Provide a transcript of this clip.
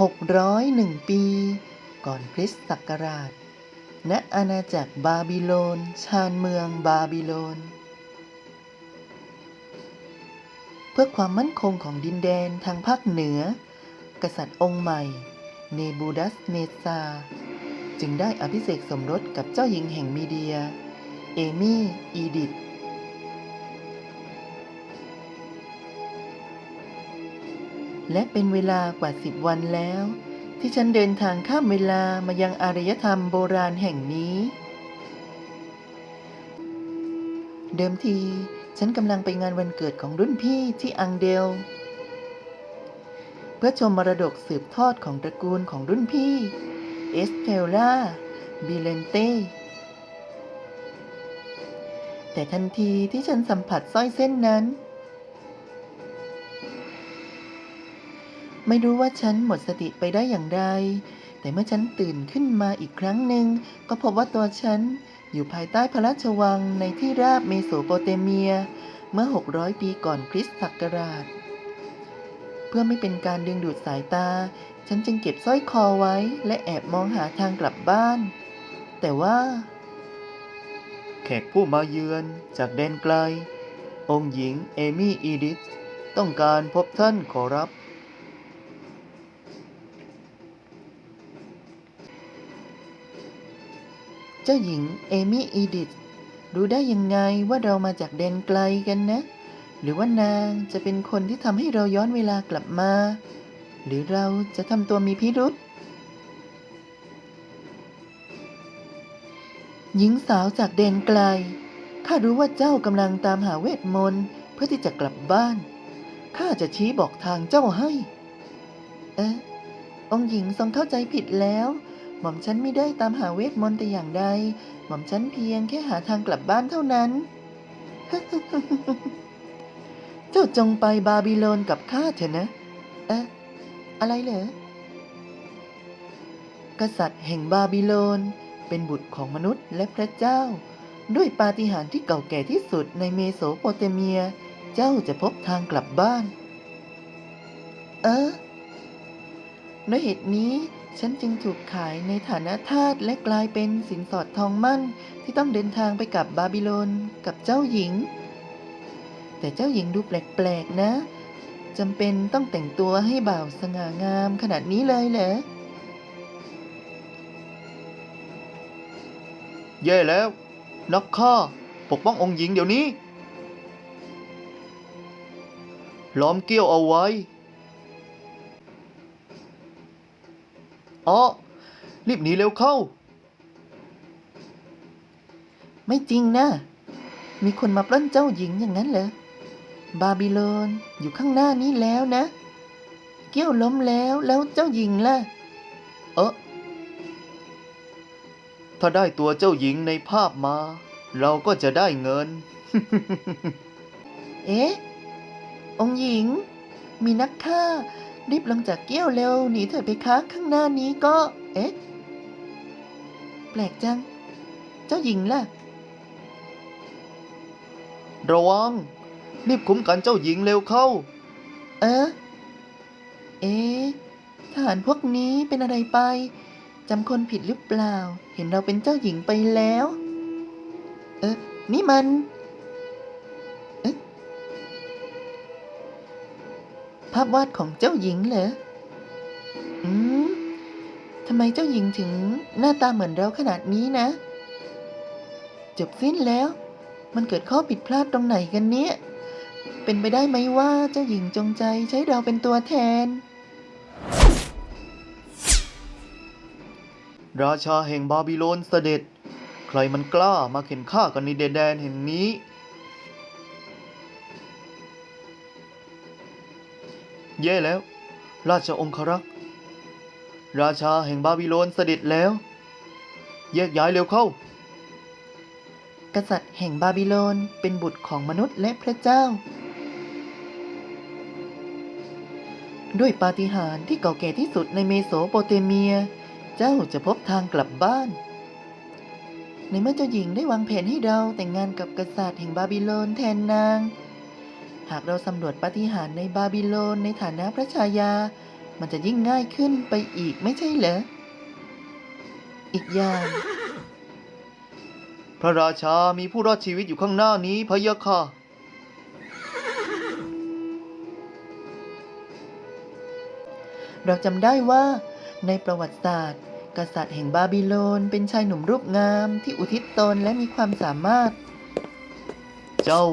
601 ปี ก่อนคริสต์ศักราช ณ อาณาจักรบาบิโลน ชานเมืองบาบิโลน เพื่อความมั่นคงของดินแดนทางภาคเหนือ กษัตริย์องค์ใหม่ เนบูดัสเนซา จึงได้อภิเษกสมรสกับเจ้าหญิงแห่งมีเดีย เอมี่ อีดิธ และเป็นเวลากว่า10วันแล้ว ที่ฉันเดินทางข้ามเวลามายังอารยธรรมโบราณแห่งนี้ เดิมที ฉันกำลังไปงานวันเกิดของรุ่นพี่ที่อังเดล เพื่อชมมรดกสืบทอดของตระกูลของรุ่นพี่ เอสเทลล่าบิเลนเต้แต่ทันทีที่ฉันสัมผัสสร้อยเส้นนั้น ไม่รู้ว่าฉันหมดสติไปได้อย่างไร แต่เมื่อฉันตื่นขึ้นมาอีกครั้งหนึ่ง ก็พบว่าตัวฉันอยู่ภายใต้พระราชวังในที่ราบเมโสโปเตเมีย เมื่อ 600 ปีก่อนคริสต์ศักราช เพื่อไม่เป็นการดึงดูดสายตา ฉันจึงเก็บสร้อยคอไว้และแอบมองหาทางกลับบ้าน แต่ว่า แขกผู้มาเยือนจากแดนไกล องค์หญิงเอมี่อีดิธต้องการพบท่านขอรับ เจ้าหญิงเอมี่อีดิธรู้ได้ยังไงว่าเรามาจากแดนไกลกันนะ หรือว่านางจะเป็นคนที่ทำให้เราย้อนเวลากลับมา หรือเราจะทำตัวมีพิรุษหญิงสาวจากแดนไกล ข้ารู้ว่าเจ้ากำลังตามหาเวทมนต์เพื่อที่จะกลับบ้าน ข้าจะชี้บอกทางเจ้าให้ เอ๊ะ องค์หญิงทรงเข้าใจผิดแล้ว หม่อมฉันไม่ได้ตามหาเวทมนต์แต่อย่างใด หม่อมฉันเพียงแค่หาทางกลับบ้านเท่านั้น เจ้าจงไปบาบิโลนกับข้าเถอะนะ เอ๊ะ อะไรเหรอ กษัตริย์แห่งบาบิโลนเป็นบุตรของมนุษย์และพระเจ้า ด้วยปาฏิหาริย์ที่เก่าแก่ที่สุดในเมโสโปเตเมีย เจ้าจะพบทางกลับบ้าน เออด้วยเหตุนี้ ฉันจึงถูกขายในฐานะทาสและกลายเป็นสินสอดทองมั่นที่ต้องเดินทางไปกับบาบิโลนกับเจ้าหญิง แต่เจ้าหญิงดูแปลกๆนะจำเป็นต้องแต่งตัวให้บ่าวสง่างามขนาดนี้เลยเหรอแย่แล้วนักฆ่าปกป้ององค์หญิงเดี๋ยวนี้ ล้อมเกี้ยวเอาไว้ อ๋อรีบหนีเร็วเข้า ไม่จริงนะ มีคนมาปล้นเจ้าหญิงอย่างนั้นเหรอ บาบิโลนอยู่ข้างหน้านี้แล้วนะ เกี้ยวล้มแล้วแล้วเจ้าหญิงล่ะ เออถ้าได้ตัวเจ้าหญิงในภาพมา เราก็จะได้เงิน เอ๊ะ องหญิง มีนักฆ่า รีบลงจากเกี้ยวเร็วหนีเถอะไปค้าข้างหน้านี้ก็ เอ๊ะ แปลกจัง เจ้าหญิงล่ะ ระวัง รีบคุ้มกันเจ้าหญิงเร็วเข้า เออเอ๊ะทหารพวกนี้เป็นอะไรไปจำคนผิดหรือเปล่า เห็นเราเป็นเจ้าหญิงไปแล้ว เออนี่มัน ภาพวาดของเจ้าหญิงเหรอ อืมทำไมเจ้าหญิงถึงหน้าตาเหมือนเราขนาดนี้นะ จบสิ้นแล้ว มันเกิดข้อผิดพลาดตรงไหนกันเนี่ยเป็นไปได้ไหมว่าเจ้าหญิงจงใจใช้เราเป็นตัวแทน ราชาแห่งบาบิโลนเสด็จ ใครมันกล้ามาเข็นฆ่ากันในแดนแห่งนี้ แย่แล้ว ราชองครักษ์ราชาแห่งบาบิโลนเสด็จแล้ว แยกย้ายเร็วเข้า กษัตริย์แห่งบาบิโลนเป็นบุตรของมนุษย์และพระเจ้า ด้วยปาฏิหาริย์ที่เก่าแก่ที่สุดในเมโสโปเตเมีย เจ้าจะพบทางกลับบ้าน ในเมื่อเจ้าหญิงได้วางแผนให้เราแต่งงานกับกษัตริย์แห่งบาบิโลนแทนนาง หากเราสำรวจปาฏิหาริย์ในบาบิโลนในฐานะพระชายา มันจะยิ่งง่ายขึ้นไปอีกไม่ใช่เหรอ อีกอย่าง พระราชามีผู้รอดชีวิตอยู่ข้างหน้านี้พะยะค่ะเราจำได้ว่าในประวัติศาสตร์ กษัตริย์แห่งบาบิโลนเป็นชายหนุ่มรูปงามที่อุทิศตนและมีความสามารถ เจ้า